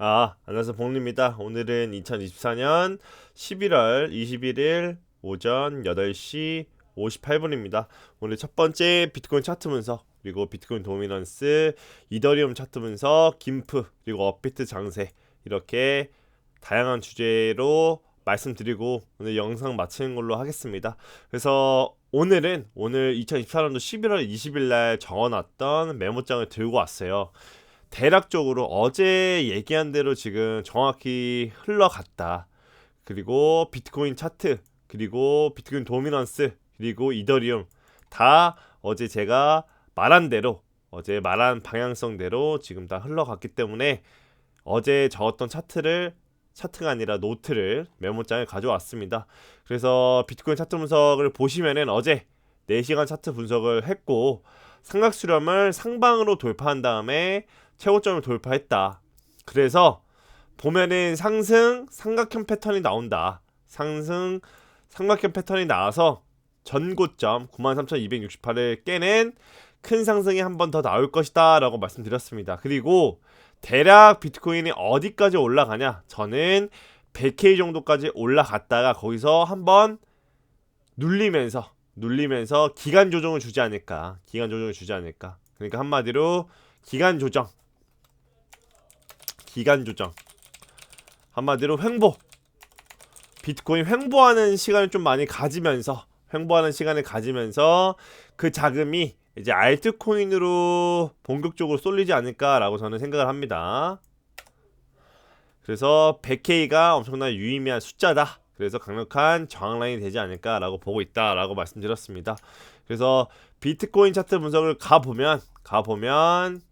아, 안녕하세요. 봉입니다. 오늘은 2024년 11월 21일 오전 8시 58분입니다. 오늘 첫 번째 비트코인 차트 분석, 그리고 비트코인 도미넌스, 이더리움 차트 분석, 김프, 그리고 업비트 장세 이렇게 다양한 주제로 말씀드리고 오늘 영상 마치는 걸로 하겠습니다. 그래서 오늘은 오늘 2024년도 11월 20일 날 적어놨던 메모장을 들고 왔어요. 대략적으로 어제 얘기한 대로 지금 정확히 흘러갔다. 그리고 비트코인 차트, 그리고 비트코인 도미넌스, 그리고 이더리움 다 어제 제가 말한 대로 어제 말한 방향성대로 지금 다 흘러갔기 때문에 어제 적었던 차트를 차트가 아니라 노트를 메모장에 가져왔습니다. 그래서 비트코인 차트 분석을 보시면은 어제 4시간 차트 분석을 했고 삼각 수렴을 상방으로 돌파한 다음에 최고점을 돌파했다. 그래서 보면은 상승 삼각형 패턴이 나온다. 상승 삼각형 패턴이 나와서 전고점 93,268을 깨는 큰 상승이 한 번 더 나올 것이다 라고 말씀드렸습니다. 그리고 대략 비트코인이 어디까지 올라가냐? 저는 100K 정도까지 올라갔다가 거기서 한번 눌리면서 눌리면서 기간 조정을 주지 않을까? 기간 조정을 주지 않을까? 그러니까 한마디로 기간 조정 기간 조정 한마디로 횡보 비트코인 횡보하는 시간을 좀 많이 가지면서 횡보하는 시간을 가지면서 그 자금이 이제 알트코인으로 본격적으로 쏠리지 않을까라고 저는 생각을 합니다. 그래서 100K가 엄청나게 유의미한 숫자다. 그래서 강력한 저항 라인이 되지 않을까라고 보고 있다라고 말씀드렸습니다. 그래서 비트코인 차트 분석을 가 보면 가 보면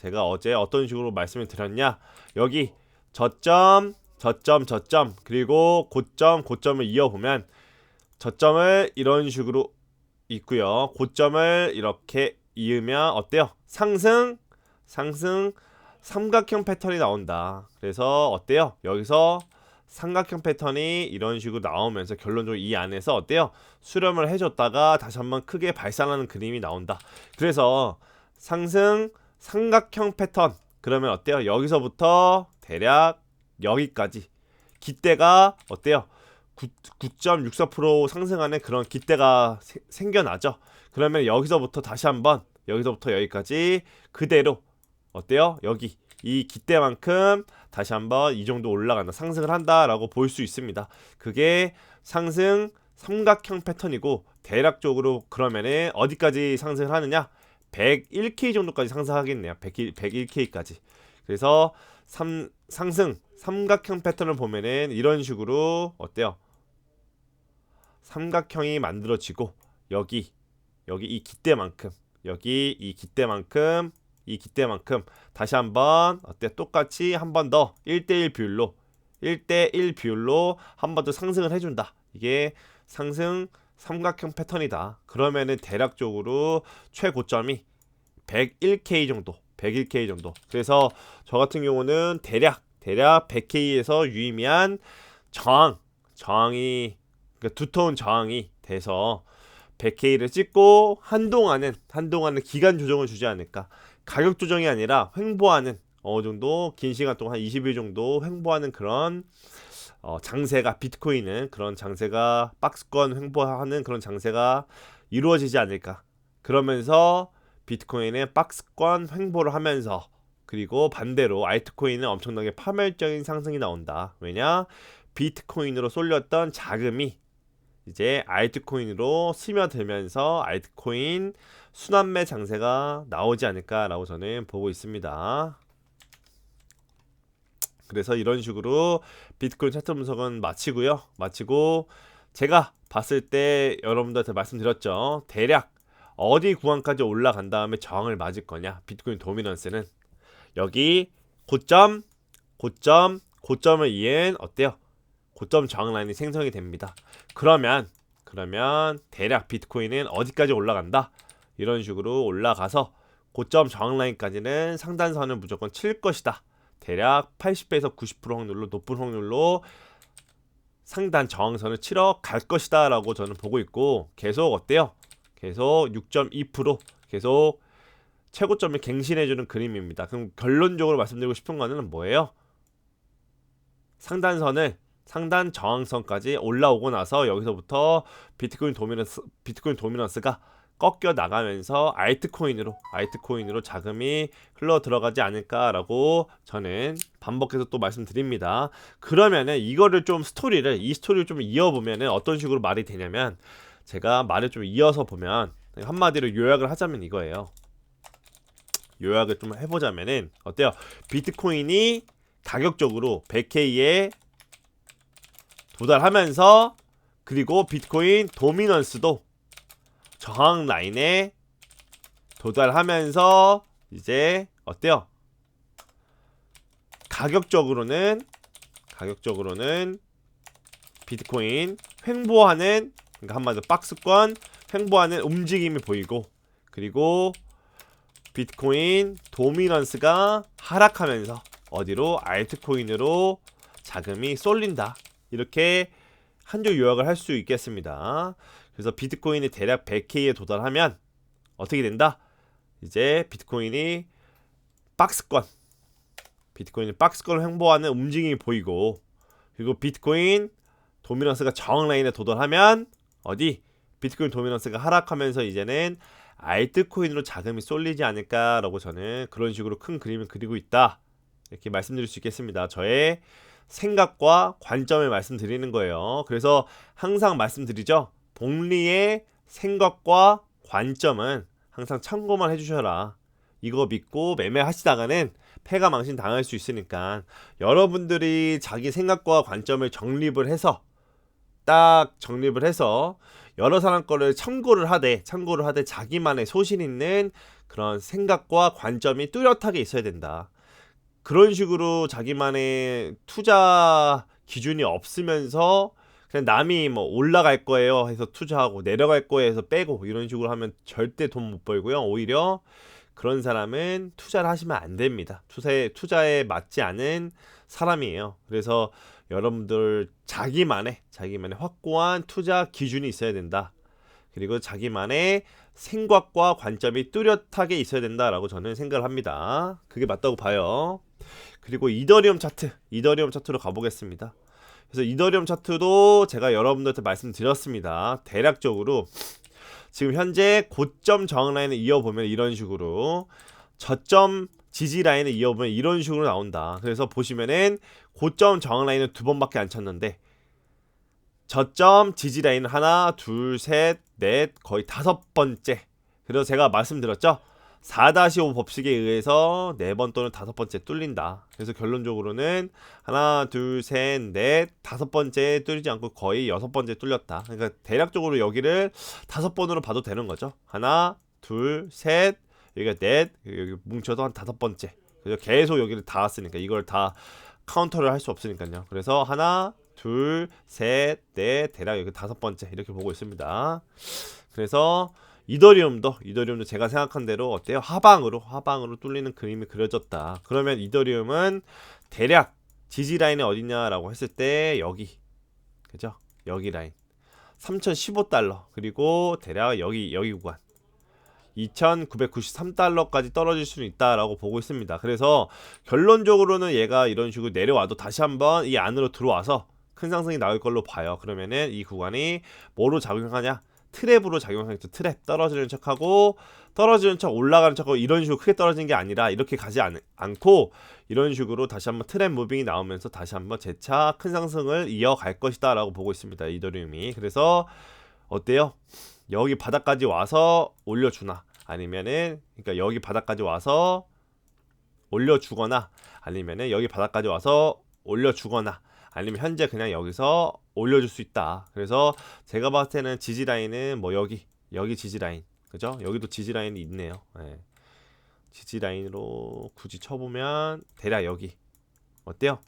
제가 어제 어떤 식으로 말씀을 드렸냐? 여기 저점 저점 저점 그리고 고점 고점을 이어보면 저점을 이런 식으로 있고요. 고점을 이렇게 이으면 어때요? 상승 상승 삼각형 패턴이 나온다. 그래서 어때요? 여기서 삼각형 패턴이 이런 식으로 나오면서 결론적으로 이 안에서 어때요? 수렴을 해줬다가 다시 한번 크게 발산하는 그림이 나온다. 그래서 상승 삼각형 패턴 그러면 어때요? 여기서부터 대략 여기까지 기대가 어때요? 9.64% 상승하는 그런 기대가 세, 생겨나죠. 그러면 여기서부터 다시 한번 여기서부터 여기까지 그대로 어때요? 여기 이 기대만큼 다시 한번 이 정도 올라간다 상승을 한다라고 볼 수 있습니다. 그게 상승 삼각형 패턴이고 대략적으로 그러면은 어디까지 상승을 하느냐? 101K 정도까지 상승하겠네요. 101, 101K까지. 그래서 삼, 상승 삼각형 패턴을 보면은 이런 식으로 어때요? 삼각형이 만들어지고 여기 여기 이 기대만큼 여기 이 기대만큼 이 기대만큼 다시 한번 어때 똑같이 한 번 더 1대1 비율로 1대1 비율로 한 번 더 상승을 해준다. 이게 상승 삼각형 패턴이다. 그러면은 대략적으로 최고점이 101K 정도, 101K 정도. 그래서 저 같은 경우는 대략 대략 100K에서 유의미한 저항, 저항이 그러니까 두터운 저항이 돼서 100K를 찍고 한동안은 한동안은 기간 조정을 주지 않을까. 가격 조정이 아니라 횡보하는 어느 정도 긴 시간 동안 한 20일 정도 횡보하는 그런 어, 장세가 비트코인은 그런 장세가 박스권 횡보하는 그런 장세가 이루어지지 않을까. 그러면서 비트코인의 박스권 횡보를 하면서 그리고 반대로 알트코인은 엄청나게 파멸적인 상승이 나온다. 왜냐? 비트코인으로 쏠렸던 자금이 이제 알트코인으로 스며들면서 알트코인 순환매 장세가 나오지 않을까라고 저는 보고 있습니다. 그래서 이런 식으로 비트코인 차트 분석은 마치고요. 마치고 제가 봤을 때 여러분들한테 말씀드렸죠. 대략 어디 구간까지 올라간 다음에 저항을 맞을 거냐. 비트코인 도미넌스는 여기 고점, 고점, 고점을 이은 어때요? 고점 저항 라인이 생성이 됩니다. 그러면 그러면 대략 비트코인은 어디까지 올라간다? 이런 식으로 올라가서 고점 저항 라인까지는 상단선을 무조건 칠 것이다. 대략 80배에서 90% 확률로 높은 확률로 상단 저항선을 치러 갈 것이다 라고 저는 보고 있고 계속 어때요? 계속 6.2% 계속 최고점을 갱신해주는 그림입니다. 그럼 결론적으로 말씀드리고 싶은 거는 뭐예요? 상단선을 상단 저항선까지 올라오고 나서 여기서부터 비트코인 도미넌스 비트코인 도미넌스가 꺾여 나가면서 알트코인으로 알트코인으로 자금이 흘러 들어가지 않을까라고 저는 반복해서 또 말씀드립니다. 그러면은 이거를 좀 스토리를 이 스토리를 좀 이어보면은 어떤 식으로 말이 되냐면 제가 말을 좀 이어서 보면 한마디로 요약을 하자면 이거예요. 요약을 좀 해보자면은 어때요? 비트코인이 가격적으로 100K에 도달하면서 그리고 비트코인 도미넌스도 저항 라인에 도달하면서 이제 어때요? 가격적으로는 가격적으로는 비트코인 횡보하는 그러니까 한마디로 박스권 횡보하는 움직임이 보이고 그리고 비트코인 도미넌스가 하락하면서 어디로 알트코인으로 자금이 쏠린다. 이렇게 한줄 요약을 할 수 있겠습니다. 그래서 비트코인이 대략 100K에 도달하면 어떻게 된다? 이제 비트코인이 박스권 비트코인이 박스권을 횡보하는 움직임이 보이고 그리고 비트코인 도미넌스가 저항 라인에 도달하면 어디 비트코인 도미넌스가 하락하면서 이제는 알트코인으로 자금이 쏠리지 않을까라고 저는 그런 식으로 큰 그림을 그리고 있다 이렇게 말씀드릴 수 있겠습니다. 저의 생각과 관점을 말씀드리는 거예요. 그래서 항상 말씀드리죠. 복리의 생각과 관점은 항상 참고만 해주셔라. 이거 믿고 매매하시다가는 패가 망신 당할 수 있으니까 여러분들이 자기 생각과 관점을 정립을 해서 딱 정립을 해서 여러 사람 거를 참고를 하되 참고를 하되 자기만의 소신 있는 그런 생각과 관점이 뚜렷하게 있어야 된다. 그런 식으로 자기만의 투자 기준이 없으면서 그냥 남이 뭐 올라갈 거예요 해서 투자하고 내려갈 거예요 해서 빼고 이런 식으로 하면 절대 돈 못 벌고요. 오히려 그런 사람은 투자를 하시면 안 됩니다. 투자에 투자에 맞지 않은 사람이에요. 그래서 여러분들 자기만의 자기만의 확고한 투자 기준이 있어야 된다. 그리고 자기만의 생각과 관점이 뚜렷하게 있어야 된다라고 저는 생각을 합니다. 그게 맞다고 봐요. 그리고 이더리움 차트, 이더리움 차트로 가보겠습니다. 그래서 이더리움 차트도 제가 여러분들한테 말씀드렸습니다. 대략적으로 지금 현재 고점 저항 라인을 이어보면 이런 식으로 저점 지지 라인을 이어보면 이런 식으로 나온다. 그래서 보시면은 고점 저항 라인을 두 번밖에 안 쳤는데 저점 지지 라인 하나, 둘, 셋, 넷, 거의 다섯 번째. 그래서 제가 말씀드렸죠. 4-5 법칙에 의해서 네 번 또는 다섯 번째 뚫린다. 그래서 결론적으로는 하나, 둘, 셋, 넷, 다섯 번째 뚫리지 않고 거의 여섯 번째 뚫렸다. 그러니까 대략적으로 여기를 다섯 번으로 봐도 되는 거죠. 하나, 둘, 셋, 여기가 넷, 여기 뭉쳐도 한 다섯 번째. 그래서 계속 여기를 다 왔으니까 이걸 다 카운터를 할 수 없으니까요. 그래서 하나, 둘, 셋, 넷, 대략 여기 다섯 번째 이렇게 보고 있습니다. 그래서 이더리움도 이더리움도 제가 생각한 대로 어때요? 하방으로 하방으로 뚫리는 그림이 그려졌다. 그러면 이더리움은 대략 지지 라인이 어디냐라고 했을 때 여기 그죠? 여기 라인 3,015달러 그리고 대략 여기 여기 구간 2,993달러까지 떨어질 수는 있다라고 보고 있습니다. 그래서 결론적으로는 얘가 이런 식으로 내려와도 다시 한번 이 안으로 들어와서 큰 상승이 나올 걸로 봐요. 그러면은 이 구간이 뭐로 작용하냐? 트랩으로 작용하겠죠. 트랩 떨어지는 척하고 떨어지는 척 올라가는 척하고 이런 식으로 크게 떨어지는 게 아니라 이렇게 가지 않, 않고 이런 식으로 다시 한번 트랩 무빙이 나오면서 다시 한번 재차 큰 상승을 이어갈 것이다라고 보고 있습니다. 이더리움이 그래서 어때요? 여기 바닥까지 와서 올려주나 아니면은 그러니까 여기 바닥까지 와서 올려주거나 아니면은 여기 바닥까지 와서 올려주거나 아니면 현재 그냥 여기서 올려줄 수 있다. 그래서 제가 봤을 때는 지지 라인은 뭐 여기 여기 지지 라인 그죠? 여기도 지지 라인이 있네요. 네. 지지 라인으로 굳이 쳐보면 대략 여기 어때요?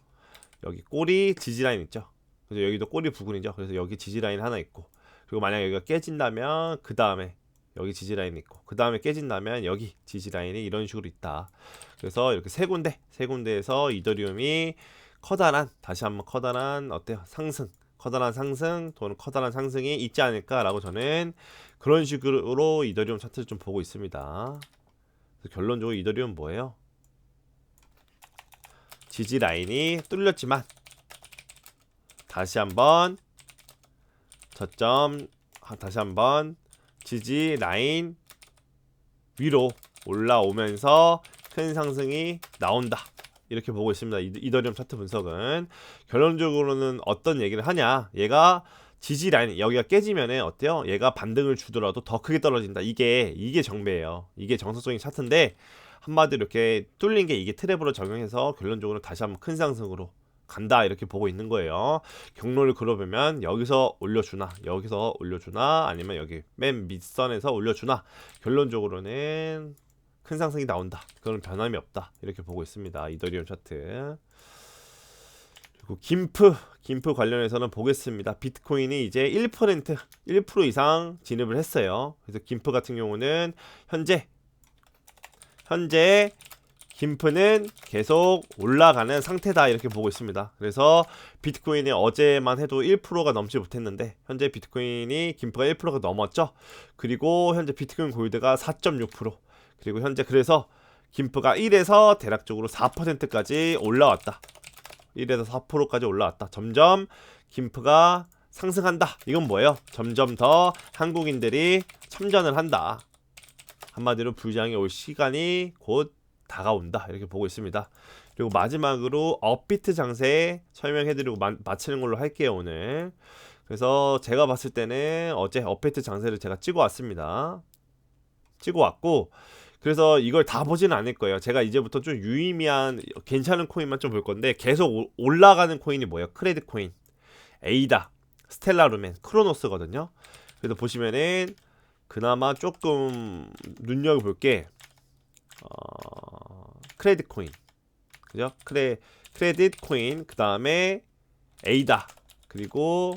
여기 꼬리 지지 라인 있죠? 그래서 여기도 꼬리 부근이죠. 그래서 여기 지지 라인 하나 있고 그리고 만약 여기가 깨진다면 그 다음에 여기 지지 라인 있고 그 다음에 깨진다면 여기 지지 라인이 이런 식으로 있다. 그래서 이렇게 세 군데 세 군데에서 이더리움이 커다란 다시 한번 커다란 어때요 상승 커다란 상승 또는 커다란 상승이 있지 않을까라고 저는 그런 식으로 이더리움 차트를 좀 보고 있습니다. 그래서 결론적으로 이더리움 뭐예요? 지지 라인이 뚫렸지만 다시 한번 저점 아, 다시 한번 지지 라인 위로 올라오면서 큰 상승이 나온다. 이렇게 보고 있습니다. 이- 이더리움 차트 분석은 결론적으로는 어떤 얘기를 하냐? 얘가 지지 라인 여기가 깨지면은 어때요? 얘가 반등을 주더라도 더 크게 떨어진다. 이게 이게 정배예요. 이게 정석적인 차트인데 한마디로 이렇게 뚫린 게 이게 트랩으로 적용해서 결론적으로 다시 한번 큰 상승으로 간다 이렇게 보고 있는 거예요. 경로를 그려보면 여기서 올려주나 여기서 올려주나 아니면 여기 맨 밑선에서 올려주나 결론적으로는 큰 상승이 나온다. 그런 변함이 없다. 이렇게 보고 있습니다. 이더리움 차트. 그리고 김프, 김프 관련해서는 보겠습니다. 비트코인이 이제 1% 1% 이상 진입을 했어요. 그래서 김프 같은 경우는 현재 현재 김프는 계속 올라가는 상태다 이렇게 보고 있습니다. 그래서 비트코인이 어제만 해도 1%가 넘지 못했는데 현재 비트코인이 김프가 1%가 넘었죠. 그리고 현재 비트코인 골드가 4.6% 그리고 현재 그래서 김프가 1에서 대략적으로 4%까지 올라왔다. 1에서 4%까지 올라왔다. 점점 김프가 상승한다. 이건 뭐예요? 점점 더 한국인들이 참전을 한다. 한마디로 불장이 올 시간이 곧 다가온다. 이렇게 보고 있습니다. 그리고 마지막으로 업비트 장세 설명해드리고 마, 마치는 걸로 할게요 오늘. 그래서 제가 봤을 때는 어제 업비트 장세를 제가 찍어 왔습니다. 찍어 왔고 그래서 이걸 다 보지는 않을 거예요. 제가 이제부터 좀 유의미한 괜찮은 코인만 좀 볼 건데 계속 오- 올라가는 코인이 뭐예요? 크레딧 코인, 에이다, 스텔라루멘, 크로노스거든요. 그래서 보시면은 그나마 조금 눈여겨 볼 게 어, 크레딧 코인, 그죠? 크레 크레딧 코인 그 다음에 에이다 그리고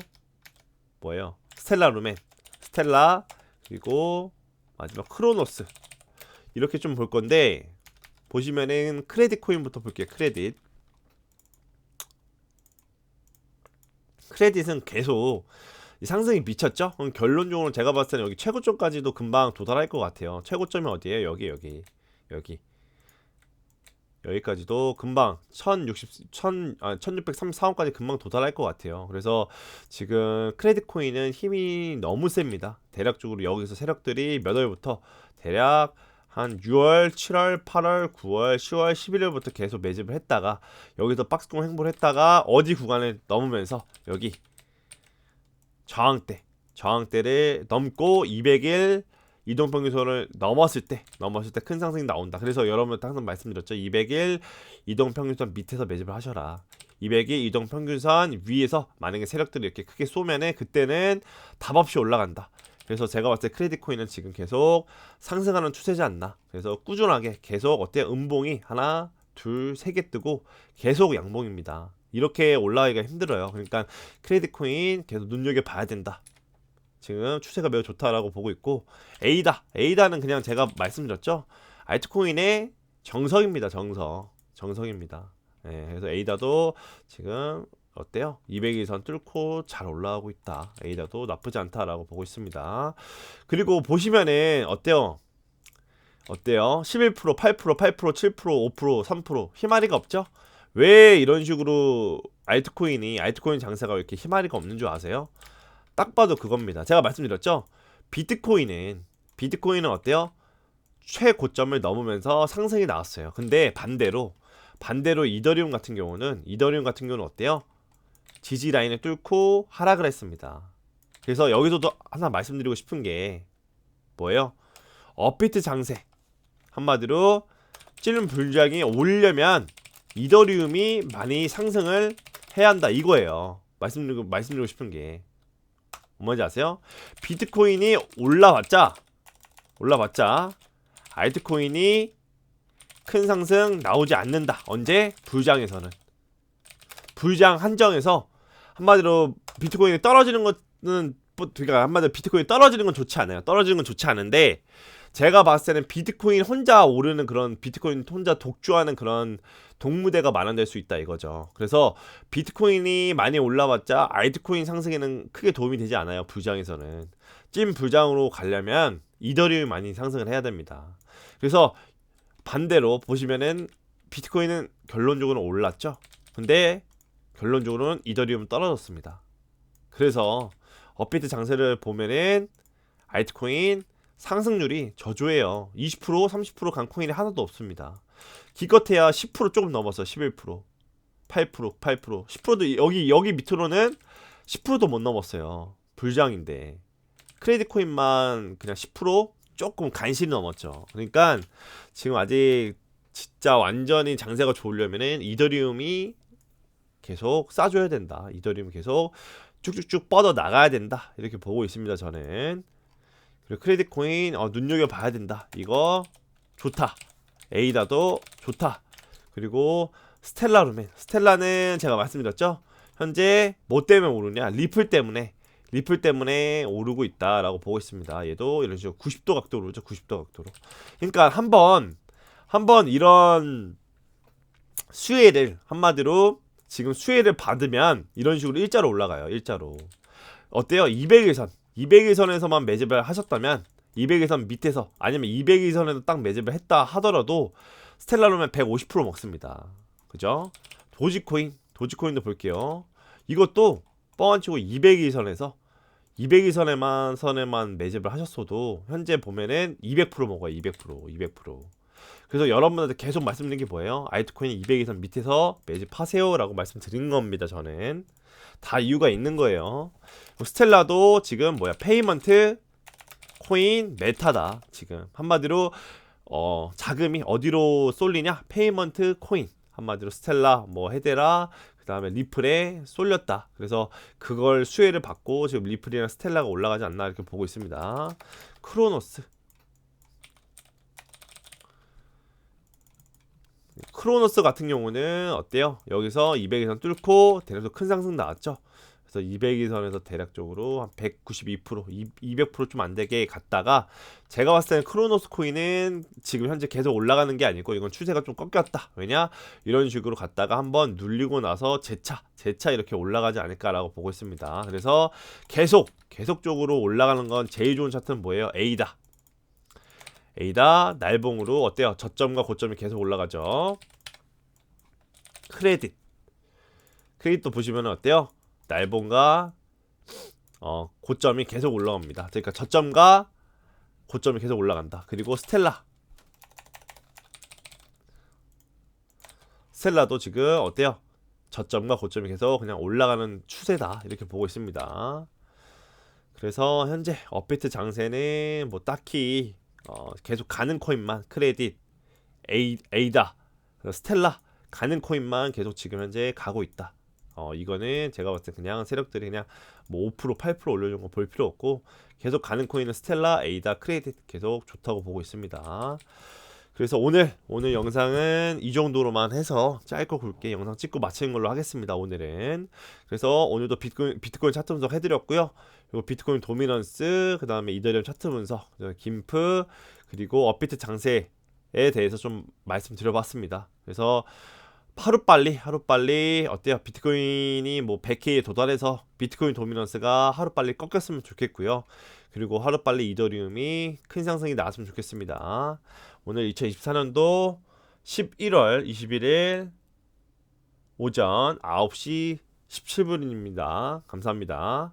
뭐예요? 스텔라루멘, 스텔라 그리고 마지막 크로노스 이렇게 좀 볼 건데 보시면은 크레딧 코인부터 볼게요. 크레딧. 크레딧은 계속 이 상승이 미쳤죠? 그럼 결론적으로 제가 봤을 때는 여기 최고점까지도 금방 도달할 것 같아요. 최고점이 어디예요? 여기 여기 여기 여기까지도 금방 1060 1000 아, 1634원까지 금방 도달할 것 같아요. 그래서 지금 크레딧 코인은 힘이 너무 셉니다. 대략적으로 여기서 세력들이 몇 월부터 대략 한 6월, 7월, 8월, 9월, 10월, 11월부터 계속 매집을 했다가 여기서 박스권 행보를 했다가 어디 구간을 넘으면서 여기 저항대, 저항대를 넘고 200일 이동평균선을 넘었을 때 넘었을 때 큰 상승이 나온다. 그래서 여러분한테 항상 말씀드렸죠. 200일 이동평균선 밑에서 매집을 하셔라. 200일 이동평균선 위에서 만약에 세력들이 이렇게 크게 쏘면은 그때는 답 없이 올라간다. 그래서 제가 봤을 때 크레딧 코인은 지금 계속 상승하는 추세지 않나. 그래서 꾸준하게 계속 어때요? 음봉이 하나, 둘, 세 개 뜨고 계속 양봉입니다. 이렇게 올라가기가 힘들어요. 그러니까 크레딧 코인 계속 눈여겨 봐야 된다. 지금 추세가 매우 좋다라고 보고 있고 에이다, 에이다는 그냥 제가 말씀드렸죠. 알트코인의 정석입니다. 정석, 정석입니다. 예, 그래서 에이다도 지금 어때요? 200일선 뚫고 잘 올라가고 있다. 에이다도 나쁘지 않다라고 보고 있습니다. 그리고 보시면은 어때요? 어때요? 11%, 8%, 8%, 7%, 5%, 3% 희마리가 없죠? 왜 이런 식으로 알트코인이 알트코인 장세가 왜 이렇게 희마리가 없는 줄 아세요? 딱 봐도 그겁니다. 제가 말씀드렸죠? 비트코인은 비트코인은 어때요? 최고점을 넘으면서 상승이 나왔어요. 근데 반대로 반대로 이더리움 같은 경우는 이더리움 같은 경우는 어때요? 지지 라인을 뚫고 하락을 했습니다. 그래서 여기서도 하나 말씀드리고 싶은 게 뭐예요? 업비트 장세 한마디로 찌른 불장이 오려면 이더리움이 많이 상승을 해야 한다 이거예요. 말씀드리고 말씀드리고 싶은 게 뭔지 아세요? 비트코인이 올라왔자 올라왔자 알트코인이 큰 상승 나오지 않는다. 언제? 불장에서는 불장 한정에서 한마디로 비트코인이 떨어지는 것은 뭐, 그러니까 한마디로 비트코인이 떨어지는 건 좋지 않아요. 떨어지는 건 좋지 않은데 제가 봤을 때는 비트코인 혼자 오르는 그런 비트코인 혼자 독주하는 그런 동무대가 마련될 수 있다 이거죠. 그래서 비트코인이 많이 올라왔자 알트코인 상승에는 크게 도움이 되지 않아요. 불장에서는 찐 불장으로 가려면 이더리움이 많이 상승을 해야 됩니다. 그래서 반대로 보시면은 비트코인은 결론적으로 올랐죠. 근데 결론적으로는 이더리움 떨어졌습니다. 그래서 업비트 장세를 보면은 알트코인 상승률이 저조해요. 20% 30%간 코인이 하나도 없습니다. 기껏해야 10% 조금 넘었어. 11% 8% 8% 10%도 여기 여기 밑으로는 10%도 못 넘었어요. 불장인데 크레딧 코인만 그냥 10% 조금 간신히 넘었죠. 그러니까 지금 아직 진짜 완전히 장세가 좋으려면은 이더리움이 계속 싸줘야 된다. 이더리움 계속 쭉쭉쭉 뻗어 나가야 된다. 이렇게 보고 있습니다. 저는 그리고 크레딧 코인 어, 눈여겨 봐야 된다. 이거 좋다. 에이다도 좋다. 그리고 스텔라 루멘. 스텔라는 제가 말씀드렸죠. 현재 뭐 때문에 오르냐? 리플 때문에 리플 때문에 오르고 있다라고 보고 있습니다. 얘도 이런 식으로 90도 각도로 오르죠. 90도 각도로. 그러니까 한번 한번 이런 수혜를 한마디로 지금 수혜를 받으면 이런 식으로 일자로 올라가요. 일자로. 어때요? 200일선. 200일선에서만 매집을 하셨다면 200일선 밑에서 아니면 200일선에도 딱 매집을 했다 하더라도 스텔라로면 150% 먹습니다. 그죠? 도지코인, 도지코인도 볼게요. 이것도 뻥안 치고 200일선에서 200일선에만 선에만 매집을 하셨어도 현재 보면은 200% 먹어요. 200%, 200%. 그래서 여러분한테 계속 말씀드린 게 뭐예요? 알트코인 200일선 밑에서 매집하세요라고 말씀드린 겁니다. 저는 다 이유가 있는 거예요. 스텔라도 지금 뭐야? 페이먼트 코인 메타다. 지금 한마디로 어, 자금이 어디로 쏠리냐? 페이먼트 코인. 한마디로 스텔라, 뭐 헤데라, 그다음에 리플에 쏠렸다. 그래서 그걸 수혜를 받고 지금 리플이랑 스텔라가 올라가지 않나 이렇게 보고 있습니다. 크로노스. 크로노스 같은 경우는 어때요? 여기서 200에선 뚫고 대략적으로 큰 상승 나왔죠. 그래서 200일선에서 대략적으로 한 192%, 200%좀 안 되게 갔다가 제가 봤을 때는 크로노스 코인은 지금 현재 계속 올라가는 게 아니고 이건 추세가 좀 꺾였다. 왜냐? 이런 식으로 갔다가 한번 눌리고 나서 재차, 재차 이렇게 올라가지 않을까라고 보고 있습니다. 그래서 계속, 계속적으로 올라가는 건 제일 좋은 차트는 뭐예요? A다. A다 날봉으로 어때요? 저점과 고점이 계속 올라가죠. 크레딧. 크레딧도 보시면 어때요? 날봉과 어, 고점이 계속 올라갑니다. 그러니까 저점과 고점이 계속 올라간다. 그리고 스텔라. 스텔라도 지금 어때요? 저점과 고점이 계속 그냥 올라가는 추세다. 이렇게 보고 있습니다. 그래서 현재 업비트 장세는 뭐 딱히 어, 계속 가는 코인만 크레딧, 에이, 에이다, 스텔라 가는 코인만 계속 지금 현재 가고 있다. 어, 이거는 제가 봤을 때 그냥 세력들이 그냥 뭐 5% 8% 올려준 거 볼 필요 없고 계속 가는 코인은 스텔라, 에이다, 크레딧 계속 좋다고 보고 있습니다. 그래서 오늘 오늘 영상은 이 정도로만 해서 짧고 굵게 영상 찍고 마치는 걸로 하겠습니다. 오늘은 그래서 오늘도 비트코인, 비트코인 차트 분석 해드렸고요. 그리고 비트코인 도미넌스, 그 다음에 이더리움 차트 분석, 김프 그리고 업비트 장세에 대해서 좀 말씀드려봤습니다. 그래서 하루빨리 하루빨리 어때요? 비트코인이 뭐 100K에 도달해서 비트코인 도미넌스가 하루빨리 꺾였으면 좋겠고요. 그리고 하루빨리 이더리움이 큰 상승이 나왔으면 좋겠습니다. 오늘 2024년도 11월 21일 오전 9시 17분입니다. 감사합니다.